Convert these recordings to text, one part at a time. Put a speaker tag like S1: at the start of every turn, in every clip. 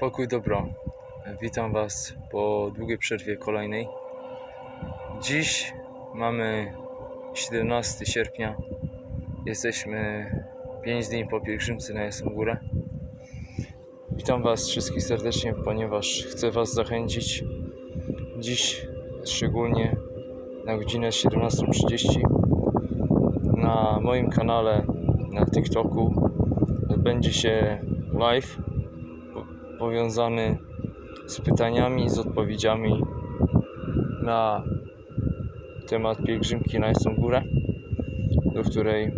S1: Pokój dobro. Witam Was po długiej przerwie kolejnej. Dziś mamy 17 sierpnia. Jesteśmy 5 dni po pielgrzymce na Jasną Górę. Witam Was wszystkich serdecznie, ponieważ chcę Was zachęcić dziś szczególnie na godzinę 17.30 na moim kanale na TikToku odbędzie się live powiązany z pytaniami, z odpowiedziami na temat pielgrzymki na Jasną Górę, do której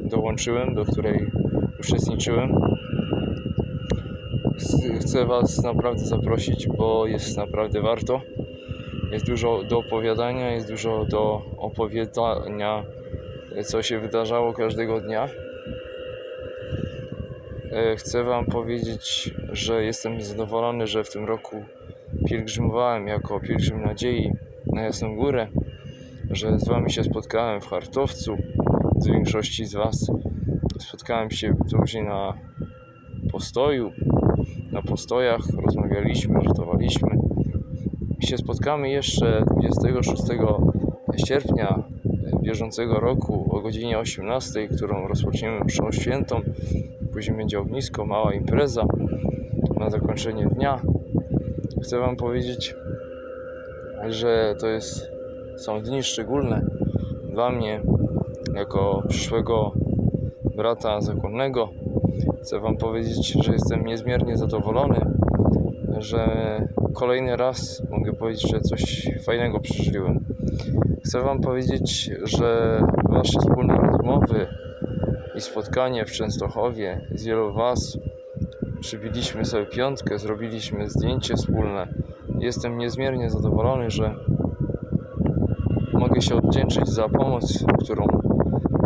S1: dołączyłem, do której uczestniczyłem. Chcę Was naprawdę zaprosić, bo jest naprawdę warto. Jest dużo do opowiadania, jest dużo do opowiadania, co się wydarzało każdego dnia. E, Chcę Wam powiedzieć, że jestem zadowolony, że w tym roku pielgrzymowałem jako pielgrzym nadziei na Jasną Górę, że z Wami się spotkałem w Hartowcu, z większości z Was. Spotkałem się później na postoju, na postojach, rozmawialiśmy, żartowaliśmy. I się spotkamy jeszcze 26 sierpnia bieżącego roku o godzinie 18, którą rozpoczniemy mszą świętą. Później będzie ognisko, mała impreza na zakończenie dnia. Chcę Wam powiedzieć, że to jest, są dni szczególne dla mnie, jako przyszłego brata zakonnego. Chcę Wam powiedzieć, że jestem niezmiernie zadowolony, że kolejny raz mogę powiedzieć, że coś fajnego przeżyłem. Chcę Wam powiedzieć, że Wasze wspólne rozmowy i spotkanie w Częstochowie z wielu Was przybiliśmy sobie piątkę, zrobiliśmy zdjęcie wspólne. Jestem niezmiernie zadowolony, że mogę się odwdzięczyć za pomoc, którą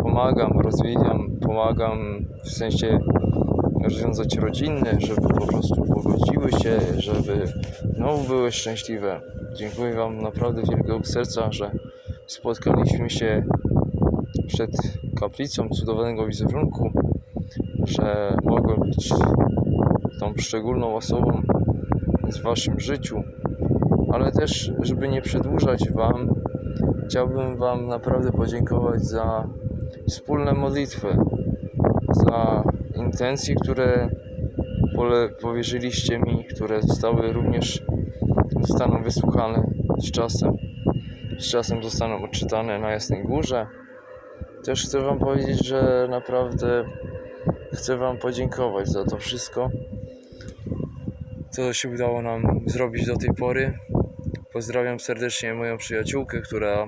S1: pomagam, rozwijam, pomagam w sensie rozwiązać rodziny, żeby po prostu pogodziły się, żeby znowu były szczęśliwe. Dziękuję Wam naprawdę wielkiego serca, że spotkaliśmy się przed kaplicą cudownego wizerunku, że mogłem być tą szczególną osobą w Waszym życiu, ale też, żeby nie przedłużać Wam, chciałbym Wam naprawdę podziękować za wspólne modlitwy, za intencje, które powierzyliście mi, które zostały również zostaną wysłuchane z czasem. Z czasem zostaną odczytane na Jasnej Górze. Też chcę Wam powiedzieć, że naprawdę chcę Wam podziękować za to wszystko, co się udało nam zrobić do tej pory. Pozdrawiam serdecznie moją przyjaciółkę, która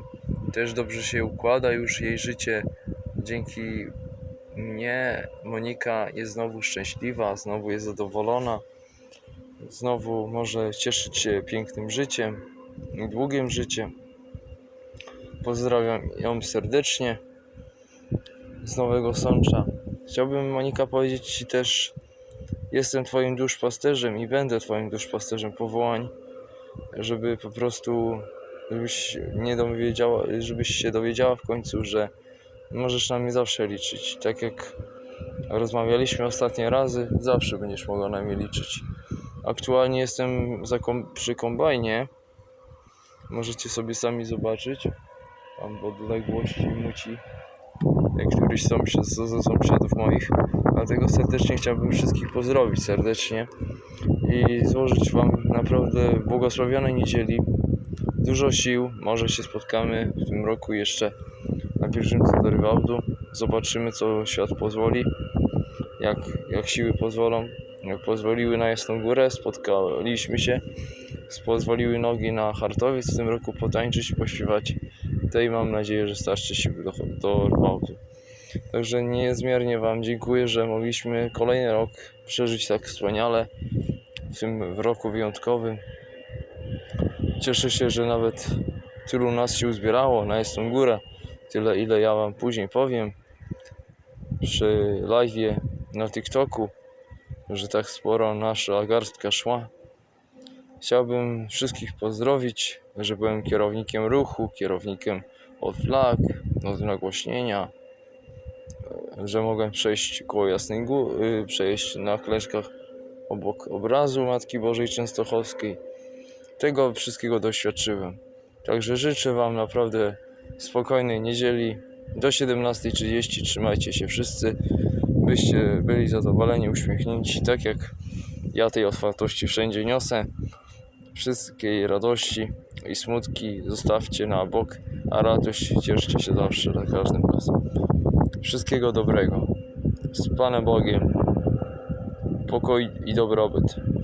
S1: też dobrze się układa już jej życie. Dzięki mnie Monika jest znowu szczęśliwa, znowu jest zadowolona, znowu może cieszyć się pięknym życiem, długim życiem. Pozdrawiam ją serdecznie z Nowego Sącza. Chciałbym Monika powiedzieć Ci też, jestem Twoim duszpasterzem i będę Twoim duszpasterzem powołań, żeby po prostu, żebyś nie dowiedziała, żebyś się dowiedziała w końcu, że możesz na mnie zawsze liczyć. Tak jak rozmawialiśmy ostatnie razy, zawsze będziesz mogła na mnie liczyć. Aktualnie jestem kom- przy kombajnie. Możecie sobie sami zobaczyć. Tam w odległości muci któryś z ze sąsiadów moich. Dlatego serdecznie chciałbym wszystkich pozdrowić serdecznie i złożyć Wam naprawdę błogosławionej niedzieli. Dużo sił, może się spotkamy w tym roku jeszcze na pielgrzymce do Rywałdu. Zobaczymy co świat pozwoli, jak, jak siły pozwolą. Jak pozwoliły na Jasną Górę, spotkaliśmy się, pozwoliły nogi na Hartowiec w tym roku potańczyć, pośpiewać. Tej mam nadzieję, że starczy sił do, do Rywałdu. Także niezmiernie Wam dziękuję, że mogliśmy kolejny rok przeżyć tak wspaniale w tym roku wyjątkowym. Cieszę się, że nawet tylu nas się uzbierało na Jasną Górę. Tyle, ile ja Wam później powiem przy live'ie na TikToku, że tak sporo nasza garstka szła. Chciałbym wszystkich pozdrowić, że byłem kierownikiem ruchu, kierownikiem od flag, od nagłośnienia, że mogłem przejść koło Jasnej Góry, przejść na kleszkach obok obrazu Matki Bożej Częstochowskiej. Tego wszystkiego doświadczyłem. Także życzę Wam naprawdę spokojnej niedzieli do 17.30. Trzymajcie się wszyscy, byście byli zadowoleni, uśmiechnięci, tak jak ja tej otwartości wszędzie niosę. Wszystkiej radości i smutki zostawcie na bok, a radość cieszcie się zawsze, za każdym razem. Wszystkiego dobrego. Z Panem Bogiem. Pokój i dobrobyt.